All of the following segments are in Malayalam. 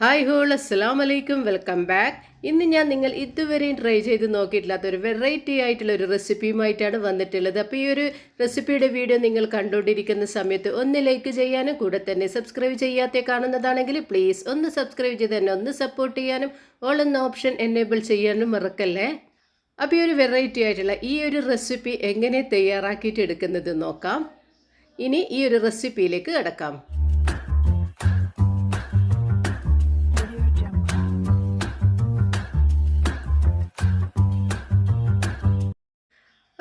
ഹായ് ഹോൾ അസ്സാം വലൈക്കും വെൽക്കം ബാക്ക് ഇന്ന് ഞാൻ നിങ്ങൾ ഇതുവരെയും ട്രൈ ചെയ്ത് നോക്കിയിട്ടില്ലാത്ത ഒരു വെറൈറ്റി ആയിട്ടുള്ള ഒരു റെസിപ്പിയുമായിട്ടാണ് വന്നിട്ടുള്ളത്. അപ്പോൾ ഈ ഒരു റെസിപ്പിയുടെ വീഡിയോ നിങ്ങൾ കണ്ടുകൊണ്ടിരിക്കുന്ന സമയത്ത് ഒന്ന് ലൈക്ക് ചെയ്യാനും കൂടെ തന്നെ സബ്സ്ക്രൈബ് ചെയ്യാത്ത കാണുന്നതാണെങ്കിൽ പ്ലീസ് ഒന്ന് സബ്സ്ക്രൈബ് ചെയ്ത് തന്നെ ഒന്ന് സപ്പോർട്ട് ചെയ്യാനും ഓൾ എന്ന ഓപ്ഷൻ എനേബിൾ ചെയ്യാനും മറക്കല്ലേ? അപ്പോൾ ഈ ഒരു വെറൈറ്റി ആയിട്ടുള്ള ഈ ഒരു റെസിപ്പി എങ്ങനെ തയ്യാറാക്കിയിട്ട് എടുക്കുന്നത് നോക്കാം. ഇനി ഈ ഒരു റെസിപ്പിയിലേക്ക് കിടക്കാം.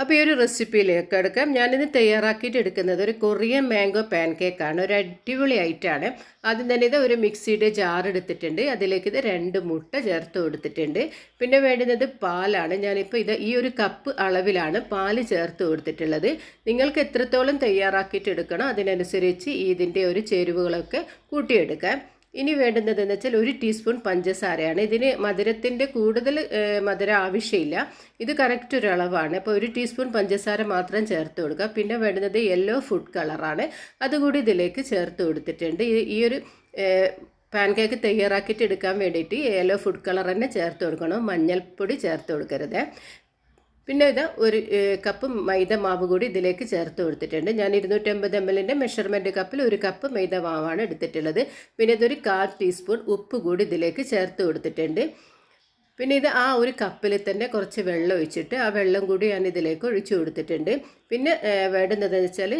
അപ്പോൾ ഈ ഒരു റെസിപ്പിയിലേക്ക് എടുക്കാം. ഞാനിത് തയ്യാറാക്കിയിട്ട് എടുക്കുന്നത് ഒരു കൊറിയൻ മാംഗോ പാൻ കേക്കാണ് ഒരു അടിപൊളി ഐറ്റാണ് ആദ്യം തന്നെ ഇത് ഒരു മിക്സിയുടെ ജാർ എടുത്തിട്ടുണ്ട്. അതിലേക്ക് ഇത് രണ്ട് മുട്ട ചേർത്ത് കൊടുത്തിട്ടുണ്ട്. പിന്നെ വേണ്ടുന്നത് പാലാണ്. ഞാനിപ്പോൾ ഇത് ഈ ഒരു കപ്പ് അളവിലാണ് പാൽ ചേർത്ത് കൊടുത്തിട്ടുള്ളത്. നിങ്ങൾക്ക് എത്രത്തോളം തയ്യാറാക്കിയിട്ട് എടുക്കണം അതിനനുസരിച്ച് ഇതിന്റെ ഒരു ചേരുവകളൊക്കെ കൂട്ടിയെടുക്കാം. ഇനി വേണ്ടുന്നത് എന്ന് വെച്ചാൽ ഒരു ടീസ്പൂൺ പഞ്ചസാരയാണ്. ഇതിന് മധുരത്തിന്റെ കൂടുതൽ മധുരം ആവശ്യമില്ല. ഇത് കറക്റ്റ് ഒരു അളവാണ്. അപ്പോൾ ഒരു ടീസ്പൂൺ പഞ്ചസാര മാത്രം ചേർത്ത് കൊടുക്കുക. പിന്നെ വേണ്ടുന്നത് യെല്ലോ ഫുഡ് കളറാണ് അതുകൂടി ഇതിലേക്ക് ചേർത്ത് കൊടുത്തിട്ടുണ്ട്. ഈ ഒരു പാൻ കേക്ക് തയ്യാറാക്കിയിട്ട് എടുക്കാൻ വേണ്ടിയിട്ട് യെല്ലോ ഫുഡ് കളർ തന്നെ ചേർത്ത് കൊടുക്കണം. മഞ്ഞൾപ്പൊടി ചേർത്ത് കൊടുക്കരുത്. പിന്നെ ഇത് ഒരു കപ്പ് മൈദ മാവ് കൂടി ഇതിലേക്ക് ചേർത്ത് കൊടുത്തിട്ടുണ്ട്. ഞാൻ ഇരുന്നൂറ്റമ്പത് എം എല്ലിന്റെ മെഷർമെന്റ് കപ്പിൽ ഒരു കപ്പ് മൈദ മാവാണ് എടുത്തിട്ടുള്ളത്. പിന്നെ ഇതൊരു കാൽ ടീസ്പൂൺ ഉപ്പ് കൂടി ഇതിലേക്ക് ചേർത്ത് കൊടുത്തിട്ടുണ്ട്. പിന്നെ ഇത് ആ ഒരു കപ്പിൽ തന്നെ കുറച്ച് വെള്ളം ഒഴിച്ചിട്ട് ആ വെള്ളം കൂടി ഞാൻ ഇതിലേക്ക് ഒഴിച്ചു കൊടുത്തിട്ടുണ്ട്. പിന്നെ വേണ്ടുന്നതെന്ന് വെച്ചാൽ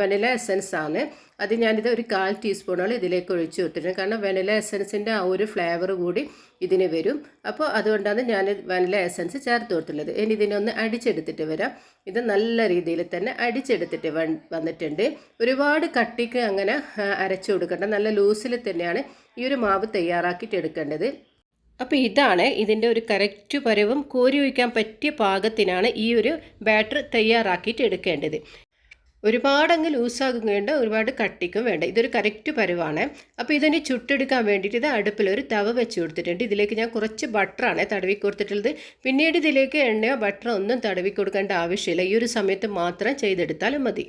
വനില എസൻസ് ആണ്. അത് ഞാനിത് ഒരു കാൽ ടീസ്പൂണോളം ഇതിലേക്ക് ഒഴിച്ചു കൊടുത്തിട്ടുണ്ട്. കാരണം വെനില എസൻസിന്റെ ആ ഒരു ഫ്ലേവർ കൂടി ഇതിന് വരും. അപ്പോൾ അതുകൊണ്ടാണ് ഞാൻ വെനില എസൻസ് ചേർത്ത് കൊടുത്തുള്ളത് ഇനി ഇതിനൊന്ന് അടിച്ചെടുത്തിട്ട് വരാം. ഇത് നല്ല രീതിയിൽ തന്നെ അടിച്ചെടുത്തിട്ട് വന്നിട്ടുണ്ട്. ഒരുപാട് കട്ടിക്ക് അങ്ങനെ അരച്ചു കൊടുക്കേണ്ട നല്ല ലൂസിൽ തന്നെയാണ് ഈ ഒരു മാവ് തയ്യാറാക്കിയിട്ട് എടുക്കേണ്ടത്. അപ്പോൾ ഇതാണ് ഇതിന്റെ ഒരു കറക്റ്റ് പരവും കോരി ഒഴിക്കാൻ പറ്റിയ പാകത്തിനാണ് ഈ ഒരു ബാറ്റർ തയ്യാറാക്കിയിട്ട് എടുക്കേണ്ടത്. ഒരുപാടങ്ങ് ലൂസാകും വേണ്ട ഒരുപാട് കട്ടിക്കും വേണ്ട. ഇതൊരു കറക്റ്റ് പരവാണ് അപ്പോൾ ഇതിന് ചുട്ടെടുക്കാൻ വേണ്ടിയിട്ട് ഇത് അടുപ്പിൽ ഒരു തവ വെച്ച് കൊടുത്തിട്ടുണ്ട്. ഇതിലേക്ക് ഞാൻ കുറച്ച് ബട്ടറാണ് തടവി കൊടുത്തിട്ടുള്ളത്. പിന്നീട് ഇതിലേക്ക് എണ്ണയോ ബട്ടറോ ഒന്നും തടവി കൊടുക്കേണ്ട ആവശ്യമില്ല. ഈ ഒരു സമയത്ത് മാത്രം ചെയ്തെടുത്താലും മതി.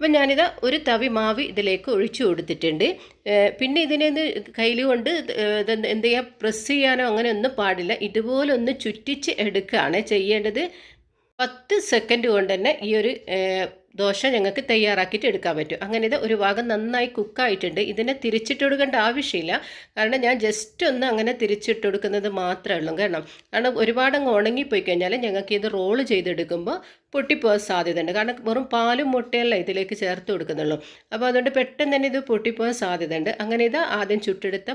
അപ്പം ഞാനിത് ഒരു തവി മാവ് ഇതിലേക്ക് ഒഴിച്ചു കൊടുത്തിട്ടുണ്ട്. പിന്നെ ഇതിനെ കയ്യിൽ കൊണ്ട് എന്ത് ചെയ്യുക പ്രസ് ചെയ്യാനോ അങ്ങനെ ഒന്നും പാടില്ല. ഇതുപോലെ ഒന്ന് ചുറ്റിച്ച് എടുക്കുകയാണ് ചെയ്യേണ്ടത്. പത്ത് സെക്കൻഡ് കൊണ്ട് തന്നെ ഈ ഒരു ദോശ ഞങ്ങൾക്ക് തയ്യാറാക്കിയിട്ട് എടുക്കാൻ പറ്റും. അങ്ങനെ ഇത് ഒരു ഭാഗം നന്നായി കുക്കായിട്ടുണ്ട് ഇതിനെ തിരിച്ചിട്ട് കൊടുക്കേണ്ട ആവശ്യമില്ല. കാരണം ഞാൻ ജസ്റ്റ് ഒന്ന് അങ്ങനെ തിരിച്ചിട്ട് കൊടുക്കുന്നത് മാത്രമേ ഉള്ളൂ. കാരണം കാരണം ഒരുപാട് അങ്ങ് ഉണങ്ങിപ്പോയി കഴിഞ്ഞാൽ ഞങ്ങൾക്ക് ഇത് റോൾ ചെയ്തെടുക്കുമ്പോൾ പൊട്ടിപ്പോകാൻ സാധ്യതയുണ്ട്. കാരണം വെറും പാലും മുട്ടയല്ല ഇതിലേക്ക് ചേർത്ത് കൊടുക്കുന്നുള്ളൂ. അപ്പോൾ അതുകൊണ്ട് പെട്ടെന്ന് തന്നെ ഇത് പൊട്ടിപ്പോകാൻ സാധ്യതയുണ്ട്. അങ്ങനെ ഇത് ആദ്യം ചുട്ടെടുത്ത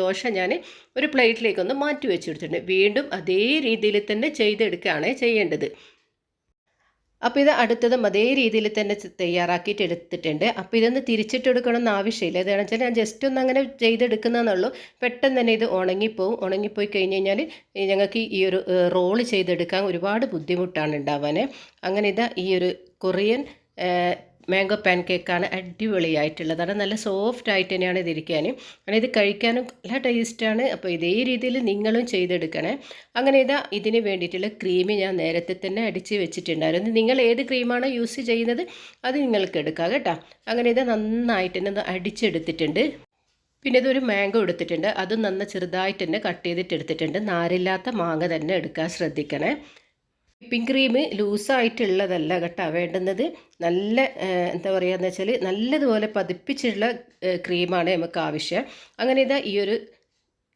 ദോശ ഞാൻ ഒരു പ്ലേറ്റിലേക്കൊന്ന് മാറ്റി വെച്ചെടുത്തിട്ടുണ്ട്. വീണ്ടും അതേ രീതിയിൽ തന്നെ ചെയ്തെടുക്കുകയാണ് ചെയ്യേണ്ടത്. അപ്പോൾ ഇത് അടുത്തതും അതേ രീതിയിൽ തന്നെ തയ്യാറാക്കിയിട്ട് എടുത്തിട്ടുണ്ട്. അപ്പോൾ ഇതൊന്ന് തിരിച്ചിട്ടെടുക്കണം എന്ന് ആവശ്യമില്ല. ഇതാണെന്ന് വെച്ചാൽ ഞാൻ ജസ്റ്റ് ഒന്ന് അങ്ങനെ ചെയ്തെടുക്കുന്നതെന്നുള്ളൂ പെട്ടെന്ന് തന്നെ ഇത് ഉണങ്ങിപ്പോവും. ഉണങ്ങിപ്പോയി കഴിഞ്ഞ് കഴിഞ്ഞാൽ ഞങ്ങൾക്ക് ഈ ഒരു റോൾ ചെയ്തെടുക്കാൻ ഒരുപാട് ബുദ്ധിമുട്ടാണ് ഉണ്ടാവാൻ അങ്ങനെ ഇതാ ഈ ഒരു കൊറിയൻ മാംഗോ പാൻ കേക്കാണ് അടിപൊളിയായിട്ടുള്ളതാണ് നല്ല സോഫ്റ്റ് ആയിട്ട് തന്നെയാണ് ഇതിരിക്കാൻ അങ്ങനെ ഇത് കഴിക്കാനും നല്ല ടേസ്റ്റാണ്. അപ്പോൾ ഇതേ രീതിയിൽ നിങ്ങളും ചെയ്തെടുക്കണേ. അങ്ങനെ ഇതാ ഇതിന് വേണ്ടിയിട്ടുള്ള ക്രീം ഞാൻ നേരത്തെ തന്നെ അടിച്ച് വെച്ചിട്ടുണ്ടായിരുന്നു. നിങ്ങൾ ഏത് ക്രീമാണോ യൂസ് ചെയ്യുന്നത് അത് നിങ്ങൾക്ക് എടുക്കാം കേട്ടോ. അങ്ങനെ ഇത് നന്നായിട്ട് തന്നെ അടിച്ചെടുത്തിട്ടുണ്ട്. പിന്നെ ഇതൊരു മാംഗോ എടുത്തിട്ടുണ്ട്. അതും നന്ന ചെറുതായിട്ട് തന്നെ കട്ട് ചെയ്തിട്ട് എടുത്തിട്ടുണ്ട്. നാരില്ലാത്ത മാങ്ങ തന്നെ എടുക്കാൻ ശ്രദ്ധിക്കണേ. വിപ്പിംഗ് ക്രീം ലൂസായിട്ടുള്ളതല്ല കേട്ടോ വേണ്ടുന്നത്. നല്ല എന്താ പറയുക എന്ന് വെച്ചാൽ നല്ലതുപോലെ പതിപ്പിച്ചുള്ള ക്രീമാണ് നമുക്ക് ആവശ്യം. അങ്ങനെ ഇതാ ഈ ഒരു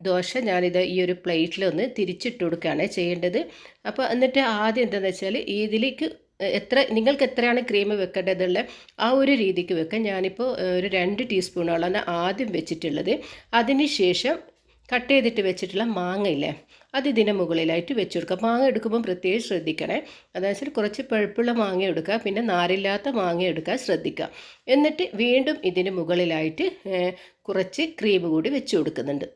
ദോശ ഞാനിത് ഈ ഒരു പ്ലേറ്റിൽ ഒന്ന് തിരിച്ചിട്ട് കൊടുക്കുകയാണ് ചെയ്യേണ്ടത്. അപ്പോൾ എന്നിട്ട് ആദ്യം എന്താണെന്ന് വെച്ചാൽ ഇതിലേക്ക് എത്ര നിങ്ങൾക്ക് എത്രയാണ് ക്രീം വെക്കേണ്ടതുള്ള ആ ഒരു രീതിക്ക് വെക്കാം. ഞാനിപ്പോൾ ഒരു രണ്ട് ടീസ്പൂണോളാണ് ആദ്യം വെച്ചിട്ടുള്ളത്. അതിന് ശേഷം കട്ട് ചെയ്തിട്ട് വെച്ചിട്ടുള്ള മാങ്ങയില്ലേ അത് ഇതിന്റെ മുകളിലായിട്ട് വെച്ച് കൊടുക്കുക മാങ്ങ എടുക്കുമ്പോൾ പ്രത്യേകം ശ്രദ്ധിക്കണേ. അതായത് കുറച്ച് പഴുപ്പുള്ള മാങ്ങ എടുക്കുക പിന്നെ നാരില്ലാത്ത മാങ്ങ എടുക്കുക ശ്രദ്ധിക്കുക. എന്നിട്ട് വീണ്ടും ഇതിന് മുകളിലായിട്ട് കുറച്ച് ക്രീം കൂടി വെച്ച് കൊടുക്കുന്നുണ്ട്.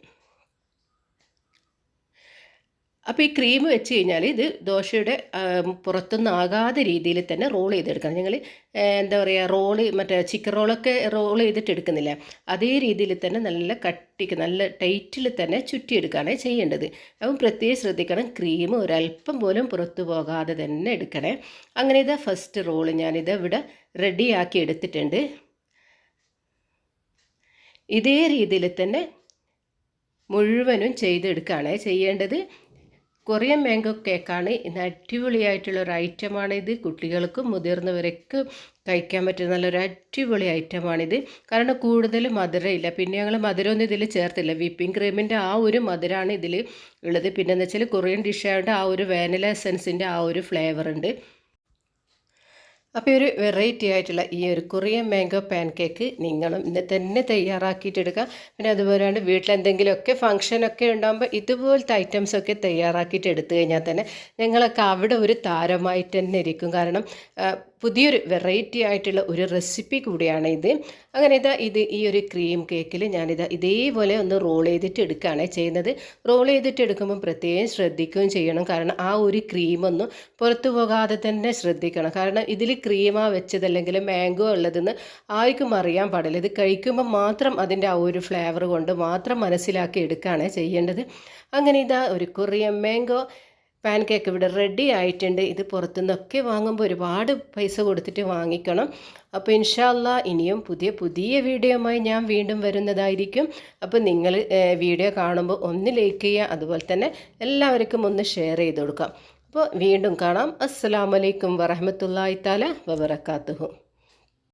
അപ്പോൾ ഈ ക്രീം വെച്ച് കഴിഞ്ഞാൽ ഇത് ദോശയുടെ പുറത്തുനിന്ന് ആകാത്ത രീതിയിൽ തന്നെ റോൾ ചെയ്തെടുക്കണം. ഞങ്ങൾ എന്താ പറയുക റോൾ മറ്റേ ചിക്കൻ റോളൊക്കെ റോൾ ചെയ്തിട്ട് എടുക്കുന്നില്ല അതേ രീതിയിൽ തന്നെ നല്ല കട്ടിക്ക് നല്ല ടൈറ്റിൽ തന്നെ ചുറ്റിയെടുക്കുകയാണ് ചെയ്യേണ്ടത്. അപ്പം പ്രത്യേകം ശ്രദ്ധിക്കണം ക്രീം ഒരല്പം പോലും പുറത്തു പോകാതെ തന്നെ എടുക്കണേ. അങ്ങനെ ഇതാ ഫസ്റ്റ് റോൾ ഞാനിത് ഇവിടെ റെഡിയാക്കി എടുത്തിട്ടുണ്ട്. ഇതേ രീതിയിൽ തന്നെ മുഴുവനും ചെയ്തെടുക്കുകയാണ് ചെയ്യേണ്ടത്. കൊറിയൻ മാംഗോ കേക്കാണ്. ഇന്ന് അടിപൊളിയായിട്ടുള്ള ഒരു ഐറ്റമാണ് ഇത്. കുട്ടികൾക്കും മുതിർന്നവരൊക്കെ കഴിക്കാൻ പറ്റുന്ന നല്ലൊരു അടിപൊളി ഐറ്റമാണിത്. കാരണം കൂടുതൽ മധുരമില്ല പിന്നെ ഞങ്ങൾ മധുരമൊന്നും ഇതിൽ ചേർത്തില്ല. വിപ്പിംഗ് ക്രീമിന്റെ ആ ഒരു മധുരമാണ് ഇതിൽ ഉള്ളത്. പിന്നെ എന്ന് വെച്ചാൽ കൊറിയൻ ഡിഷായതുകൊണ്ട് ആ ഒരു എസൻസിന്റെ ആ ഒരു ഫ്ലേവർ ഉണ്ട് അപ്പോൾ ഒരു വെറൈറ്റി ആയിട്ടുള്ള ഈ ഒരു കൊറിയൻ മാംഗോ പാൻ കേക്ക് നിങ്ങളും ഇന്ന് തന്നെ തയ്യാറാക്കിയിട്ടെടുക്കുക പിന്നെ അതുപോലെ വീട്ടിലെന്തെങ്കിലുമൊക്കെ ഫംഗ്ഷനൊക്കെ ഉണ്ടാകുമ്പോൾ ഇതുപോലത്തെ ഐറ്റംസൊക്കെ തയ്യാറാക്കിയിട്ട് എടുത്തു കഴിഞ്ഞാൽ തന്നെ ഞങ്ങളൊക്കെ അവിടെ ഒരു താരമായിട്ട് തന്നെ ഇരിക്കും. കാരണം പുതിയൊരു വെറൈറ്റി ആയിട്ടുള്ള ഒരു റെസിപ്പി കൂടിയാണ് ഇത്. അങ്ങനെ ഇതാ ഇത് ഈ ഒരു ക്രീം കേക്കിൽ ഞാനിതാ ഇതേപോലെ ഒന്ന് റോൾ ചെയ്തിട്ട് എടുക്കുകയാണ് ചെയ്യുന്നത്. റോൾ ചെയ്തിട്ട് എടുക്കുമ്പോൾ പ്രത്യേകം ശ്രദ്ധിക്കുകയും ചെയ്യണം. കാരണം ആ ഒരു ക്രീമൊന്നും പുറത്തു പോകാതെ തന്നെ ശ്രദ്ധിക്കണം. കാരണം ഇതിൽ ക്രീമാ വെച്ചതല്ലെങ്കിൽ മാംഗോ ഉള്ളതെന്ന് ആർക്കും അറിയാൻ പാടില്ല. ഇത് കഴിക്കുമ്പോൾ മാത്രം അതിന്റെ ആ ഒരു ഫ്ലേവർ കൊണ്ട് മാത്രം മനസ്സിലാക്കി എടുക്കുകയാണ് ചെയ്യേണ്ടത്. അങ്ങനെ ഇതാ ഒരു കൊറിയൻ മാംഗോ പാൻ കേക്ക് ഇവിടെ റെഡി ആയിട്ടുണ്ട്. ഇത് പുറത്തുനിന്നൊക്കെ വാങ്ങുമ്പോൾ ഒരുപാട് പൈസ കൊടുത്തിട്ട് വാങ്ങിക്കണം. അപ്പോൾ ഇൻഷാല്ല ഇനിയും പുതിയ പുതിയ വീഡിയോയുമായി ഞാൻ വീണ്ടും വരുന്നതായിരിക്കും. അപ്പോൾ നിങ്ങൾ വീഡിയോ കാണുമ്പോൾ ഒന്ന് ലൈക്ക് ചെയ്യുക അതുപോലെ തന്നെ എല്ലാവർക്കും ഒന്ന് ഷെയർ ചെയ്ത് കൊടുക്കാം അപ്പോൾ വീണ്ടും കാണാം. അസ്സാം വലൈക്കും വറഹമത്തല്ലാ താല വബർക്കാത്തുഹു